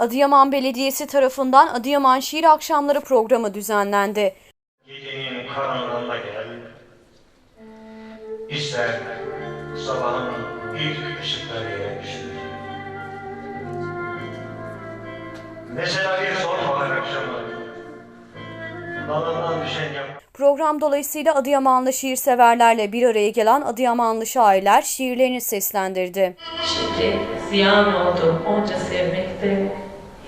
Adıyaman Belediyesi tarafından Adıyaman Şiir Akşamları programı düzenlendi. Gecenin karanlığında gel. İster sabahın ilk ışıkları yere düşür. Mesela bir sonbahar akşamı dalından düşen yaprak Program dolayısıyla Adıyamanlı şiirseverlerle bir araya gelen Adıyamanlı şairler şiirlerini seslendirdi. Şimdi ziyan oldu onca sevmekte,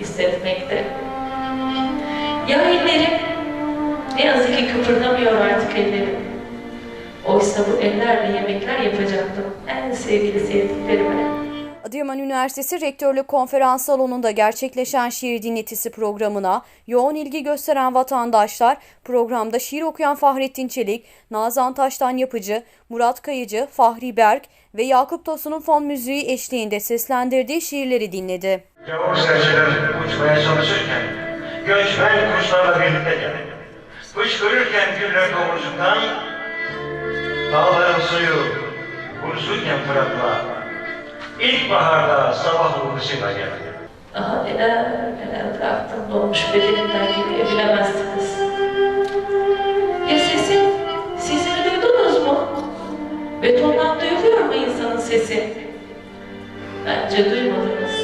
hissetmekte. Ya ellerim, ne yazık ki kıpırdamıyor artık ellerim. Oysa bu ellerle yemekler yapacaktım en sevgili sevdiklerime. Adıyaman Üniversitesi Rektörlük Konferans Salonu'nda gerçekleşen şiir dinletisi programına yoğun ilgi gösteren vatandaşlar programda şiir okuyan Fahrettin Çelik, Nazan Taştan Yapıcı, Murat Kayıcı, Fahri Berk ve Yakup Tosun'un fon müziği eşliğinde seslendirdiği şiirleri dinledi. Yavru serçeler uçmaya çalışırken göçmen kuşlarla birlikte gel. Fışkırırken güller domuzcuktan dağların suyu vursunken Fırat'la ilkbaharda sabah uykusuyla gel. Daha neler neler bıraktım dolmuş bedenimden gibi bilemezsiniz. Ya sesim, sesimi duydunuz mu? Betondan duyuluyor mu insanın sesi? Bence duymadınız.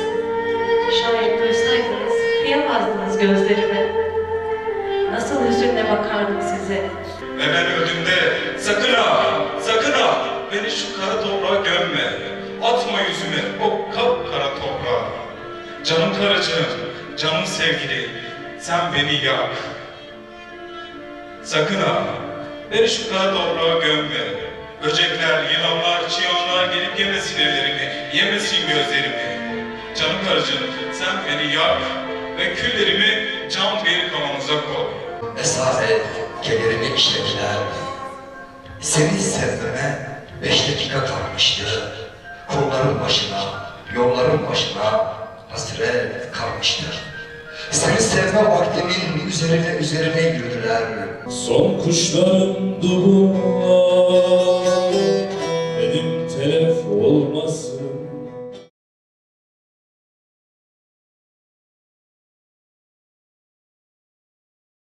Şayet duysaydınız kıyamazdınız gözlerime. Nasıl hüzünle bakardım size. Ve ben beni şu kara toprağa gömme. Atma yüzüme o kapkara toprağa. Canım karıcığım, canım sevgili, sen beni yak. Sakın ha, beni şu kara toprağa gömme. Böcekler, yılanlar, çıyanlar gelip yemesin ellerimi, yemesin gözlerimi. Canım karıcığım, sen beni yak ve küllerimi cam bir kavanoza koy. Esaret gelirini işlediler. Seni sevmeme beş yolların başına hasret kalmıştı. Seni sevme vaktimin üzerine üzerine yürüdüler. Son kuşların dumanlar